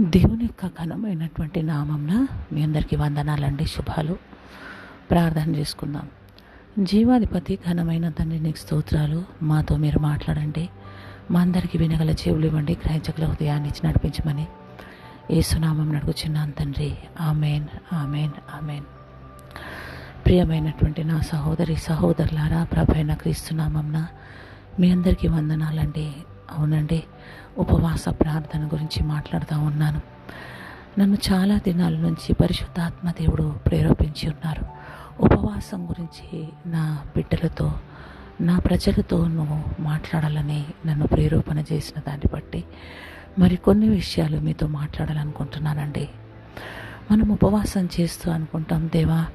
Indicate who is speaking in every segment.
Speaker 1: దేవుని యొక్క ఘనమైనటువంటి నామంన మీ అందరికీ వందనాలండి. శుభాలు. ప్రార్థన చేసుకుందాం. జీవాధిపతి ఘనమైన తండ్రి నీకు స్తోత్రాలు. మాతో మీరు మాట్లాడండి. మా అందరికీ వినగల చెవులు ఇవ్వండి. గ్రహించగల హృదయాన్ని ఇచ్చి నడిపించమని ఏసునామం నడుగుచున్నాను తండ్రి. Amen amen amen. ప్రియమైనటువంటి నా సహోదరి సహోదరులారా ప్రభైన క్రీస్తునామంన మీ అందరికీ వందనాలండి. అవునండి. ఉపవాస ప్రార్థన గురించి మాట్లాడుతూ ఉన్నాను. నన్ను చాలా దినాల నుంచి పరిశుద్ధాత్మ దేవుడు ప్రేరేపించి ఉన్నారు. ఉపవాసం గురించి నా బిడ్డలతో నా ప్రజలతో నువ్వు మాట్లాడాలని నన్ను ప్రేరేపణ చేసిన దాన్ని బట్టి మరి కొన్ని విషయాలు మీతో మాట్లాడాలనుకుంటున్నానండి. మనం ఉపవాసం చేస్తూ అనుకుంటాం దేవా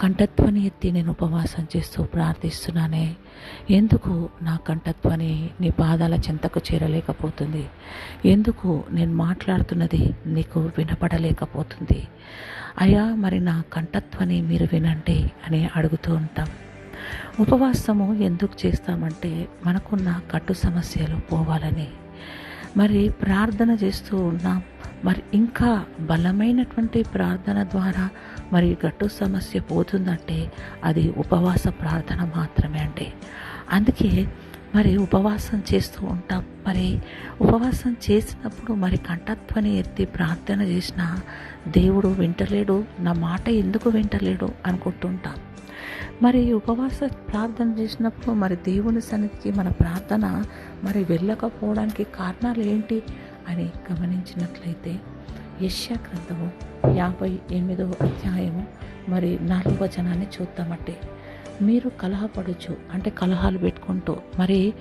Speaker 1: కంఠధ్వని ఎత్తి నేను ఉపవాసం చేస్తూ ప్రార్థిస్తున్నానే. ఎందుకు నా కంఠధ్వని నీ పాదాల చెంతకు చేరలేకపోతుంది? ఎందుకు నేను మాట్లాడుతున్నది నీకు వినపడలేకపోతుంది? అయ్యా మరి నా కంఠత్వని మీరు వినండి అని అడుగుతూ ఉంటాం. ఉపవాసము ఎందుకు చేస్తామంటే మనకున్న కట్టు సమస్యలు పోవాలని. మరి ప్రార్థన చేస్తూ ఉన్నాం. మరి ఇంకా బలమైనటువంటి ప్రార్థన ద్వారా మరి గట్టు సమస్య పోతుందంటే అది ఉపవాస ప్రార్థన మాత్రమే అండి. అందుకే మరి ఉపవాసం చేస్తూ ఉంటాం. మరి ఉపవాసం చేసినప్పుడు మరి కంఠత్వని ఎత్తి ప్రార్థన చేసిన దేవుడు వింటలేడు నా మాట ఎందుకు వింటలేడు అనుకుంటుంటాం మరి ఉపవాస ప్రార్థన చేసినప్పుడు మరి దేవుని సన్నిధికి మన ప్రార్థన మరి వెళ్ళకపోవడానికి కారణాలు ఏంటి అని గమనించినట్లయితే యశ్యా గ్రంథము యాభై ఎనిమిదో అధ్యాయము మరి నాలుగవ వచనాన్ని చూద్దామంటే మీరు కలహపడచ్చు అంటే కలహాలు పెట్టుకుంటూ మరి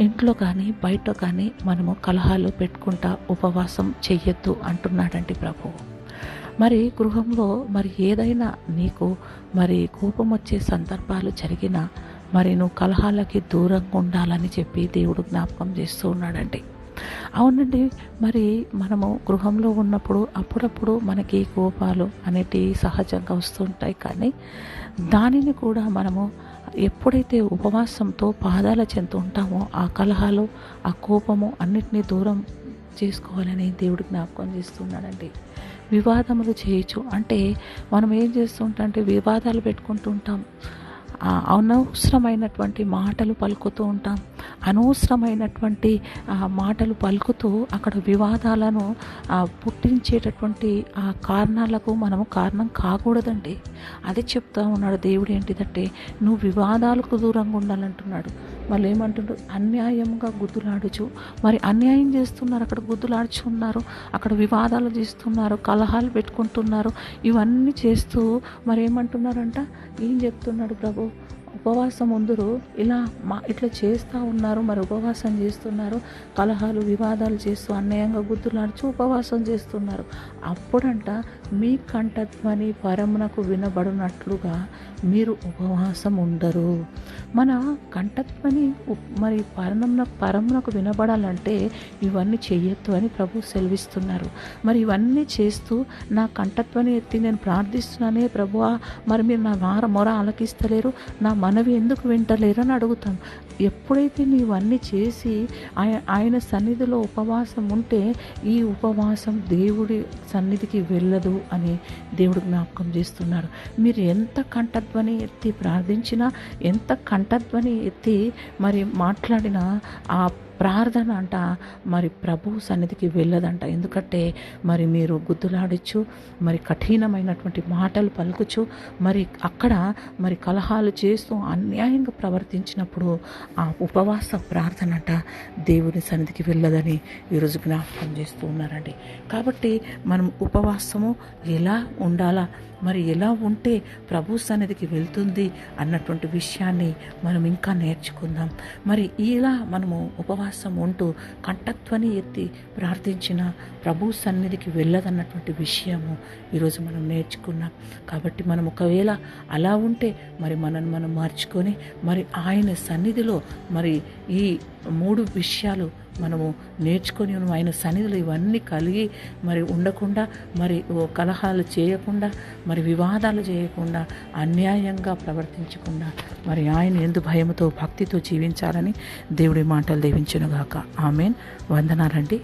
Speaker 1: ఇంట్లో కానీ బయట కానీ మనము కలహాలు పెట్టుకుంటా ఉపవాసం చెయ్యొద్దు అంటున్నాడండి ప్రభువు. మరి గృహంలో మరి ఏదైనా నీకు మరి కోపం వచ్చే సందర్భాలు జరిగినా మరి నువ్వు కలహాలకి దూరంగా ఉండాలని చెప్పి దేవుడు జ్ఞాపకం చేస్తూ ఉన్నాడండి. అవునండి మరి మనము గృహంలో ఉన్నప్పుడు అప్పుడప్పుడు మనకి కోపాలు అనేటివి సహజంగా వస్తుంటాయి కానీ దానిని కూడా మనము ఎప్పుడైతే ఉపవాసంతో పాదాల చెంత ఉంటామో ఆ కలహాలు ఆ కోపము అన్నిటినీ దూరం చేసుకోవాలని దేవుడు జ్ఞాపకం చేస్తున్నాడండి వివాదములు చేయొచ్చు. అంటే మనం ఏం చేస్తుంటాం అంటే వివాదాలు పెట్టుకుంటూ ఉంటాం అనవసరమైనటువంటి మాటలు పలుకుతూ ఉంటాం. అనవసరమైనటువంటి మాటలు పలుకుతూ అక్కడ వివాదాలను పుట్టించేటటువంటి ఆ కారణాలకు మనము కారణం కాకూడదండి. అదే చెప్తా ఉన్నాడు దేవుడు ఏంటిదంటే నువ్వు వివాదాలకు దూరంగా ఉండాలంటున్నాడు. వాళ్ళు ఏమంటుండ్రు అన్యాయంగా గుద్దులాడుచు మరి అన్యాయం చేస్తున్నారు అక్కడ గుద్దులాడుచున్నారు అక్కడ వివాదాలు చేస్తున్నారు కలహాలు పెట్టుకుంటున్నారు ఇవన్నీ చేస్తూ మరి ఏమంటున్నారంట ఏం చెప్తున్నాడు ప్రభు? ఉపవాసం ఉందరు. ఇలా మా ఇట్లా చేస్తూ ఉన్నారు మరి ఉపవాసం చేస్తున్నారు. కలహాలు వివాదాలు చేస్తూ అన్యాయంగా గుర్తులాడుచు ఉపవాసం చేస్తున్నారు. అప్పుడంట మీ కంఠధ్వని పరమునకు వినబడినట్లుగా మీరు ఉపవాసం ఉండరు మన కంఠధ్వని మరి పరమున పరమునకు వినబడాలంటే ఇవన్నీ చెయ్యొద్దు అని ప్రభు సెలవిస్తున్నారు. మరి ఇవన్నీ చేస్తూ నా కంఠత్వని ఎత్తి నేను ప్రార్థిస్తున్నానే ప్రభువా మరి మీరు నా వార మొర ఆలకిస్తలేరు నా మనవి ఎందుకు వింటలేరని అడుగుతాం ఎప్పుడైతే నీవన్నీ చేసి ఆయ- ఆయన సన్నిధిలో ఉపవాసం ఉంటే ఈ ఉపవాసం దేవుడి సన్నిధికి వెళ్ళదు అని దేవుడు జ్ఞాపకం చేస్తున్నాడు. మీరు ఎంత కంఠధ్వని ఎత్తి ప్రార్థించినా ఎంత కంఠధ్వని ఎత్తి మరి మాట్లాడినా ఆ ప్రార్థన అంట మరి ప్రభు సన్నిధికి వెళ్ళదంట. ఎందుకంటే మరి మీరు గుద్దులాడచ్చు మరి కఠినమైనటువంటి మాటలు పలుకుచు మరి అక్కడ మరి కలహాలు చేస్తూ అన్యాయంగా ప్రవర్తించినప్పుడు ఆ ఉపవాస ప్రార్థన దేవుని సన్నిధికి వెళ్ళదని ఈరోజు జ్ఞాపకం చేస్తూ ఉన్నారండి. కాబట్టి మనం ఉపవాసము ఎలా ఉండాలా? మరి ఎలా ఉంటే ప్రభు సన్నిధికి వెళ్తుంది అన్నటువంటి విషయాన్ని మనం ఇంకా నేర్చుకుందాం. మరి ఇలా మనము ఉపవాసం ఉంటూ కంఠత్వని ఎత్తి ప్రార్థించిన ప్రభు సన్నిధికి వెళ్ళదన్నటువంటి విషయము ఈరోజు మనం నేర్చుకున్నాం. కాబట్టి మనం ఒకవేళ అలా ఉంటే మరి మనల్ని మనం మార్చుకొని మరి ఆయన సన్నిధిలో మరి ఈ మూడు విషయాలు మనము నేర్చుకొని ఆయన సన్నిధిలో ఇవన్నీ కలిగి మరి ఉండకుండా మరి ఓ కలహాలు చేయకుండా మరి వివాదాలు చేయకుండా అన్యాయంగా ప్రవర్తించకుండా మరి ఆయన ఎందు భయంతో భక్తితో జీవించాలని దేవుడి మాటలు దీవించునుగాక. ఆమెన్. వందనాలండి.